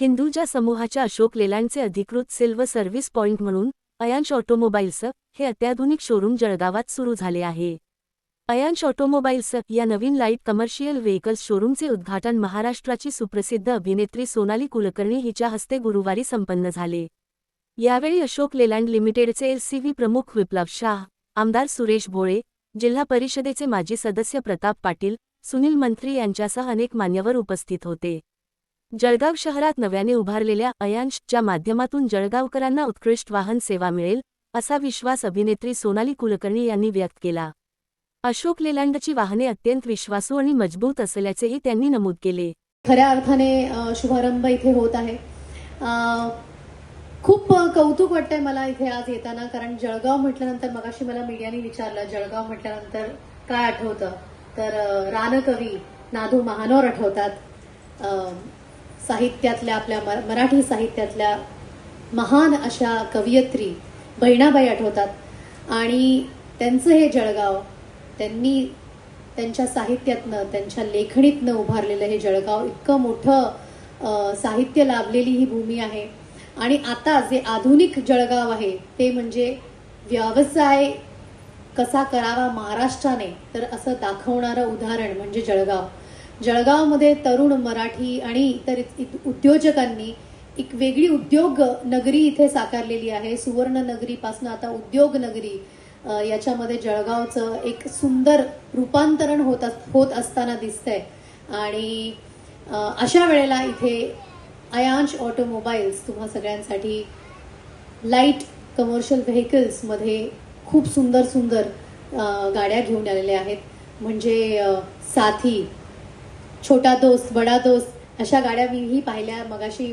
हिंदूजा समूहाच्या अशोक लेलँडचे अधिकृत सिल्व्ह service point म्हणून अयांश ऑटोमोबाईल्स हे अत्याधुनिक शोरूम जळगावात सुरू झाले आहे. अयांश ऑटोमोबाईल्स या नवीन लाइट कमर्शियल व्हेकल्स शोरूमचे उद्घाटन महाराष्ट्राची सुप्रसिद्ध अभिनेत्री सोनाली कुलकर्णी हिच्या हस्ते गुरुवारी संपन्न झाले. यावेळी अशोक लेलँड लिमिटेडचे एलसीव्ही प्रमुख विप्लव शाह आमदार सुरेश भोळे जिल्हा परिषदेचे माजी सदस्य प्रताप पाटील सुनील मंत्री यांच्यासह अनेक मान्यवर उपस्थित होते. जळगाव शहरात नव्याने उभारलेल्या अयांशच्या माध्यमातून जळगावकरांना उत्कृष्ट वाहन सेवा मिळेल असा विश्वास अभिनेत्री सोनाली कुलकर्णी यांनी व्यक्त केला. अशोक लेलँडची वाहने अत्यंत विश्वासू आणि मजबूत असल्याचेही त्यांनी नमूद केले. खऱ्या अर्थाने शुभारंभ इथे होत आहे. खूप कौतुक वाटतंय मला इथे आज येताना कारण जळगाव म्हटल्यानंतर मगाशी मला मीडियाने विचारलं जळगाव म्हटल्यानंतर काय आठवतं? तर रानकवी नाधू महानोर आठवतात. साहित्यातल्या आपल्या मराठी साहित्यातल्या महान अशा कवयित्री बहिणाबाई आठवतात. आणि त्यांचं हे जळगाव त्यांनी त्यांच्या साहित्यातनं त्यांच्या लेखणीतनं उभारलेलं हे जळगाव इतकं मोठं साहित्य लाभलेली ही भूमी आहे. आणि आता जे आधुनिक जळगाव आहे ते म्हणजे व्यवसाय कसा करावा महाराष्ट्राने तर असं दाखवणारं उदाहरण म्हणजे जळगाव. जळगावमध्ये तरुण मराठी आणि इतर उद्योजकांनी एक वेगळी उद्योग नगरी इथे साकारलेली आहे. सुवर्ण नगरीपासून आता उद्योग नगरी याच्यामध्ये जळगावचं एक सुंदर रूपांतरण होत अस- होत असताना दिसतंय. आणि अशा वेळेला इथे अयांश ऑटोमोबाईल्स तुम्हा सगळ्यांसाठी लाइट कमर्शियल व्हेकल्समध्ये खूप सुंदर सुंदर गाड्या घेऊन आलेल्या आहेत. म्हणजे साथी छोटा दोस्त बडा दोस्त अशा गाड्या मीही पाहिल्या मगाशी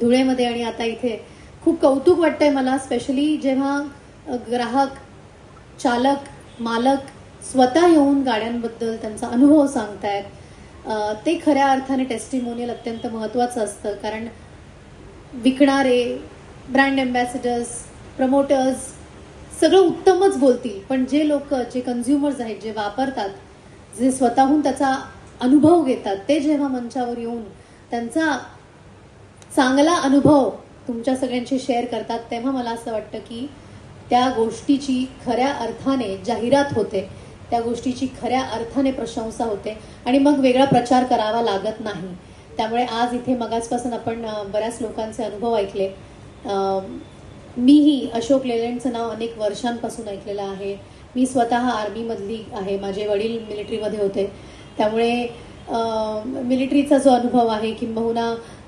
धुळेमध्ये आणि आता इथे. खूप कौतुक वाटतंय मला स्पेशली जेव्हा ग्राहक चालक मालक स्वतः येऊन गाड्यांबद्दल त्यांचा अनुभव सांगतायत. ते खऱ्या अर्थाने टेस्टिमोनियल अत्यंत महत्त्वाचं असतं कारण विकणारे ब्रँड अँबॅसिडर्स प्रमोटर्स सगळं उत्तमच बोलतील. पण जे लोक जे कन्झ्युमर्स आहेत जे वापरतात जे स्वतःहून त्याचा अनुभव घेतात. ते जेव्हा मंचावर येऊन त्यांचा चांगला अनुभव तुमच्या सगळ्यांशी शेअर करतात तेव्हा मला असं वाटतं की त्या गोष्टीची खऱ्या अर्थाने जाहिरात होते. त्या गोष्टीची खऱ्या अर्थाने प्रशंसा होते आणि मग वेगळा प्रचार करावा लागत नाही. त्यामुळे आज इथे मगाचपासून आपण बऱ्याच लोकांचे अनुभव ऐकले. मीही अशोक लेलँडचं नाव अनेक वर्षांपासून ऐकलेलं आहे. मी स्वतः आर्मीमधली आहे. माझे वडील मिलिटरीमध्ये होते. त्यामुळे मिलिटरीचा जो अनुभव आहे किंबहुना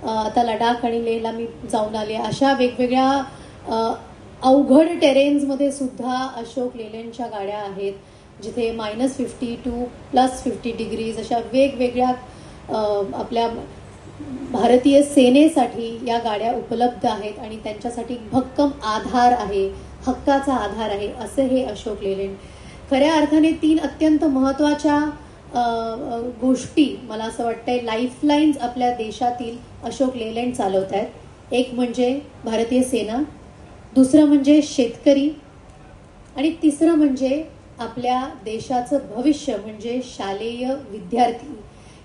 आता लडाख आणि लेहला मी जाऊन आले अशा वेगवेगळ्या अवघड टेरेन्समध्ये सुद्धा अशोक लेलँडच्या गाड्या आहेत जिथे minus fifty two plus fifty degrees अशा वेगवेगळ्या आपल्या भारतीय सेनेसाठी या गाड्या उपलब्ध आहेत आणि त्यांच्यासाठी भक्कम आधार आहे हक्काचा आधार आहे असे हे अशोक लेलँड. खऱ्या अर्थाने तीन अत्यंत महत्त्वाच्या गोष्टी मला असं वाटतंय लाईफलाईन्स आपल्या देशातील अशोक लेलँड चालवत आहेत एक म्हणजे भारतीय सेना दुसरं म्हणजे शेतकरी आणि तिसरं म्हणजे आपल्या देशाचं भविष्य म्हणजे शालेय विद्यार्थी.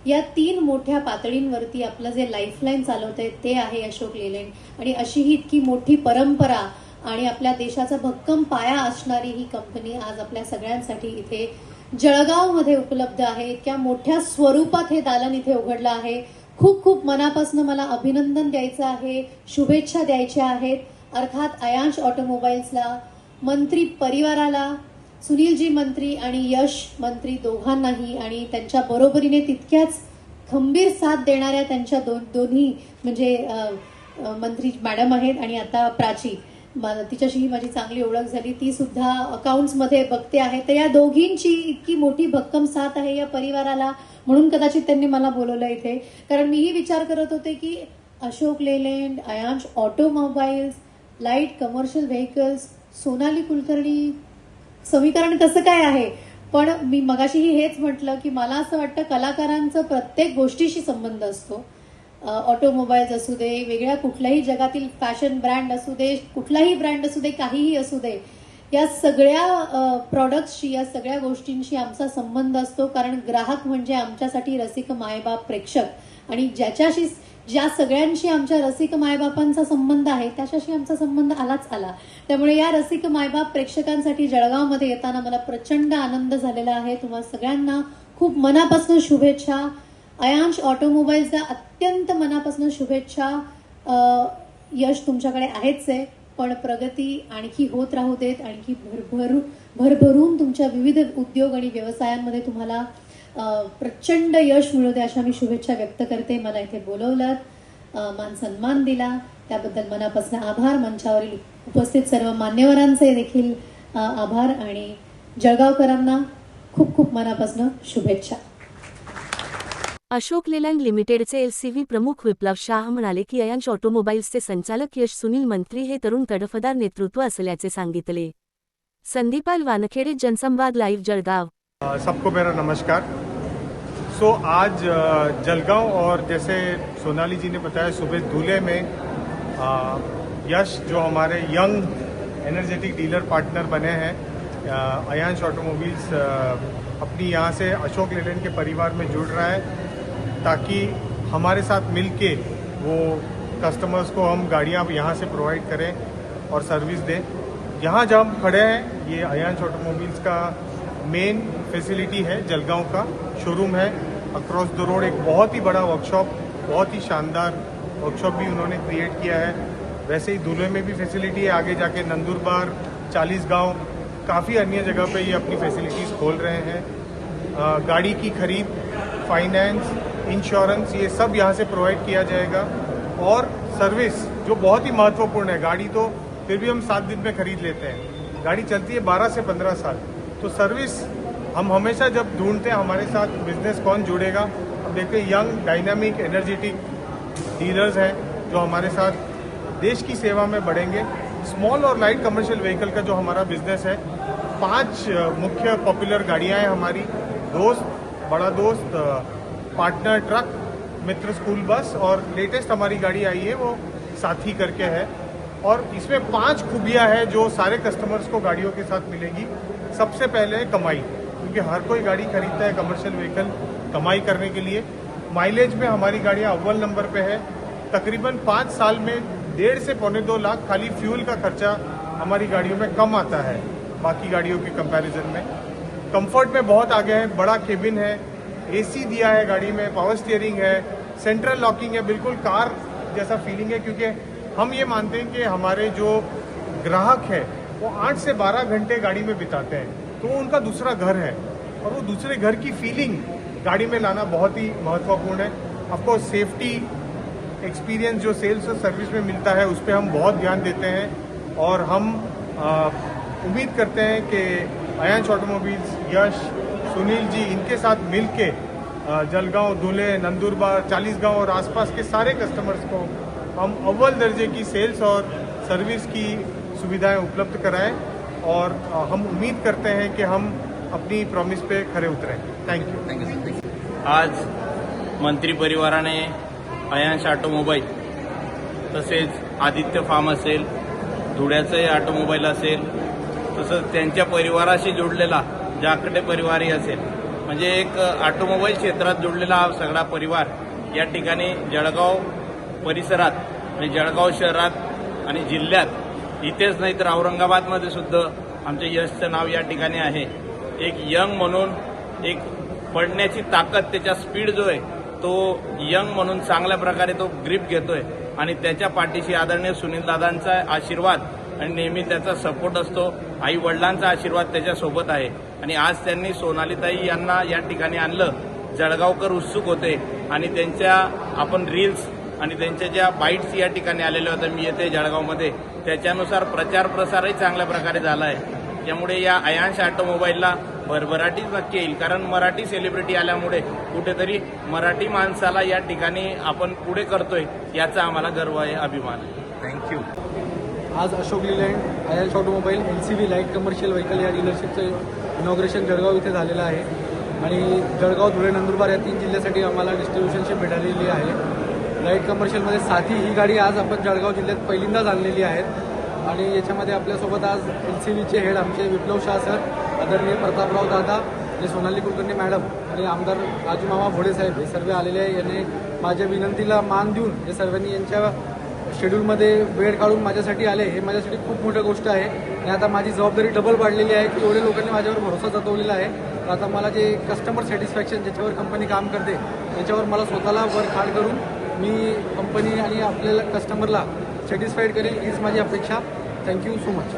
या तीन मोठ्या पातळींवरती आपलं जे लाईफलाईन चालवत आहे ते आहे अशोक लेलँड. आणि अशी ही इतकी मोठी परंपरा आणि आपल्या देशाचा भक्कम पाया असणारी ही कंपनी आज आपल्या सगळ्यांसाठी इथे जळगावमध्ये उपलब्ध आहे. इतक्या मोठ्या स्वरूपात हे दालन इथे उघडलं आहे. खूप खूप मनापासून मला अभिनंदन द्यायचं आहे. शुभेच्छा द्यायच्या आहेत. अर्थात अयांश ऑटोमोबाईल्सला मंत्री परिवाराला सुनीलजी मंत्री आणि यश मंत्री दोघांनाही आणि त्यांच्या बरोबरीने तितक्याच खंबीर साथ देणाऱ्या त्यांच्या दोन दोन्ही म्हणजे मंत्री मॅडम आहेत आणि आता प्राची. म- तिच्याशीही माझी चांगली ओळख झाली. ती सुद्धा अकाउंट्समध्ये बघते आहे. तर या दोघींची इतकी मोठी भक्कम साथ आहे या परिवाराला म्हणून कदाचित त्यांनी मला बोलवलं इथे. कारण मीही विचार करत होते की Ashok Leyland Ayansh Automobiles light commercial vehicles Sonali Kulkarni समीकरण कसं काय आहे? पण मी मगाशीही हेच म्हटलं की मला असं वाटतं कलाकारांचा प्रत्येक गोष्टीशी संबंध असतो. ऑटोमोबाईल्स असू दे वेगळ्या कुठल्याही जगातील फॅशन ब्रँड असू दे कुठलाही ब्रँड असू दे काहीही असू दे या सगळ्या प्रॉडक्ट्सशी या सगळ्या गोष्टींशी आमचा संबंध असतो. कारण ग्राहक म्हणजे आमच्यासाठी रसिक मायबाप प्रेक्षक. आणि ज्याच्याशी ज्या सगळ्यांशी आमच्या रसिक मायबापांचा संबंध आहे त्याच्याशी आमचा संबंध आलाच आला. त्यामुळे या रसिक मायबाप प्रेक्षकांसाठी जळगावमध्ये येताना मला प्रचंड आनंद झालेला आहे. तुम्हाला सगळ्यांना खूप मनापासून शुभेच्छा. अयांश ऑटोमोबाईल्सला अत्यंत मनापासून शुभेच्छा यश तुमच्याकडे आहेच आहे पण प्रगती आणखी होत राहू देत आणखी भरभरू भरभरून तुमच्या विविध उद्योग आणि व्यवसायांमध्ये तुम्हाला प्रचंड यश मिळू दे अशा मी शुभेच्छा व्यक्त करते. मला इथे बोलवलं मान सन्मान दिला. त्याबद्दल मनापासून आभार. मंचावरील उपस्थित सर्व मान्यवरांचे देखील आभार आणि जळगावकरांना खूप खूप मनापासून शुभेच्छा. अशोक लेलँड लिमिटेडचे एलसीव्ही प्रमुख विप्लव शाह म्हणाले की अयांश ऑटोमोबाईल्सचे संचालक यश सुनील मंत्री हे तरुण तडफदार नेतृत्व असल्याचे सांगितले. संदीपाल वानखेडे जनसंवाद लाईव्ह जळगाव. सबको मेरा नमस्कार. सो आज अ, जलगांव और जैसे सोनाली जी ने बताया सुबह दूल्हे में यश जो हमारे यंग एनर्जेटिक डीलर पार्टनर बने हैं अयांश ऑटोमोबाइल्स अपनी यहाँ से अशोक लेलैंड के परिवार में जुड़ रहा है। ताकि हमारे साथ मिलके वो कस्टमर्स को हम गाड़ियाँ यहाँ से प्रोवाइड करें और सर्विस दें। यहाँ जहाँ हम खड़े हैं, ये अयांश ऑटोमोबाइल्स का मेन फैसिलिटी है, जलगांव का शोरूम है। अक्रॉस द रोड एक बहुत ही बड़ा वर्कशॉप बहुत ही शानदार वर्कशॉप भी उन्होंने क्रिएट किया है। वैसे ही दूल्हे में भी फैसिलिटी है, आगे जाके नंदुरबार चालीस गाँव, काफ़ी अन्य जगह पे ये अपनी फैसिलिटीज़ खोल रहे हैं। गाड़ी की खरीद फाइनेंस इंश्योरेंस ये सब यहाँ से प्रोवाइड किया जाएगा। और सर्विस जो बहुत ही महत्वपूर्ण है, गाड़ी तो फिर भी हम सात दिन में खरीद लेते हैं। गाड़ी चलती है बारह से पंद्रह साल। तो सर्विस हम हमेशा जब ढूंढते हैं, हमारे साथ बिज़नेस कौन जुड़ेगा? अब देखते हैं यंग डायनामिक एनर्जेटिक डीलर्स हैं, जो हमारे साथ देश की सेवा में बढ़ेंगे। स्मॉल और लाइट कमर्शियल व्हीकल का जो हमारा बिज़नेस है, पाँच मुख्य पॉपुलर गाड़ियाँ हैं हमारी। Dost, Bada Dost partner truck, Mitr school bus और लेटेस्ट हमारी गाड़ी आई है, वो साथी करके है। और इसमें पाँच खूबियाँ हैं जो सारे कस्टमर्स को गाड़ियों के साथ मिलेगी। सबसे पहले कमाई, क्योंकि हर कोई गाड़ी खरीदता है कमर्शियल व्हीकल कमाई करने के लिए। माइलेज में हमारी गाड़ियाँ अव्वल नंबर पे है। तकरीबन पाँच साल में डेढ़ से पौने दो लाख खाली फ्यूल का खर्चा हमारी गाड़ियों में कम आता है, बाकी गाड़ियों के कंपैरिजन में। कंफर्ट में बहुत आगे है, बड़ा केबिन है एसी दिया है गाड़ी में पावर स्टीयरिंग है सेंट्रल लॉकिंग है, बिल्कुल कार जैसा फीलिंग है, क्योंकि हम ये मानते हैं कि हमारे जो ग्राहक है, वो आठ से बारह घंटे गाड़ी में बिताते हैं। तो उनका दूसरा घर है और वो दूसरे घर की फीलिंग गाड़ी में लाना बहुत ही महत्वपूर्ण है। ऑफकोर्स सेफ्टी एक्सपीरियंस जो सेल्स और सर्विस में मिलता है, उस पर हम बहुत ध्यान देते हैं और हम उम्मीद करते हैं कि अयांश ऑटोमोबाइल्स यश सुनील जी इनके साथ मिलके आ, जलगांव धुले नंदुरबार चालीसगांव और आसपास के सारे कस्टमर्स को हम अव्वल दर्जे की सेल्स और सर्विस की सुविधाएं उपलब्ध कराएं और हम उम्मीद करते हैं कि हम अपनी प्रॉमिस पे खरे उतरें। थैंक यू आज मंत्री परिवाराने अयांश ऑटोमोबाईल तसेच आदित्य फार्म असेल धुळ्याचंही ऑटोमोबाईल असेल तसंच त्यांच्या परिवाराशी जोडलेला जाकडे परिवारही असेल. म्हणजे एक ऑटोमोबाईल क्षेत्रात जोडलेला हा सगळा परिवार या ठिकाणी जळगाव परिसरात आणि जळगाव शहरात आणि जिल्ह्यात इथेच नाही तर औरंगाबादमध्ये सुद्धा आमच्या यशचं नाव या ठिकाणी आहे. एक यंग म्हणून एक पडण्याची ताकद त्याचा स्पीड जो आहे तो यंग म्हणून चांगल्या प्रकारे तो ग्रीप घेतोय. आणि त्याच्या पाठीशी आदरणीय सुनील दादांचा आशीर्वाद आणि नेहमी त्याचा सपोर्ट असतो. आई वडिलांचा आशीर्वाद त्याच्यासोबत आहे. आणि आज त्यांनी सोनालीताई यांना या ठिकाणी आणलं. जळगावकर उत्सुक होते आणि त्यांच्या आपण रील्स आणि त्यांच्या ज्या बाईट्स या ठिकाणी आलेल्या होत्या मी येते जळगावमध्ये त्याच्यानुसार प्रचार प्रसारही चांगल्या प्रकारे झाला आहे त्यामुळे या अयांश ऑटोमोबाईलला भरभराटीच नक्की येईल कारण मराठी सेलिब्रिटी आल्यामुळे कुठेतरी मराठी माणसाला या ठिकाणी आपण पुढे करतोय याचा आम्हाला गर्व आहे अभिमान आहे. थैंक यू आज Ashok Leyland IELTS automobile L C B light commercial vehicle या डीलरशिपचं इनॉग्रेशन जळगाव इथे झालेलं आहे. आणि जळगाव धुळे नंदुरबार या तीन जिल्ह्यासाठी आम्हाला डिस्ट्रीब्युशनशिप मिळालेली आहे. लाइट कमर्शियलमध्ये साथी ही गाडी आज आपण जळगाव जिल्ह्यात पहिल्यांदाच आणलेली आहे. आणि याच्यामध्ये आपल्यासोबत आज एल सी व्हीचे हेड आमचे विप्लव शाह सर आदरणीय प्रतापराव दादा आणि सोनाली कुलकर्णी मॅडम आणि आमदार राजू मामा भोडे साहेब हे सर्व आलेले आहे. यांनी माझ्या विनंतीला मान देऊन हे सर्वांनी यांच्या शेड्यूलमध्ये वेळ काढून माझ्यासाठी आले हे माझ्यासाठी खूप मोठं गोष्ट आहे. आणि आता माझी जबाबदारी डबल वाढलेली आहे की एवढ्या लोकांनी माझ्यावर भरोसा जतवलेला आहे. आता मला जे कस्टमर सॅटिस्फॅक्शन ज्याच्यावर कंपनी काम करते त्याच्यावर मला स्वतःला वर्क हार्ड करून मी कंपनी आणि आपल्याला कस्टमरला सॅटिस्फाईड करेल हीच माझी अपेक्षा. Thank you so much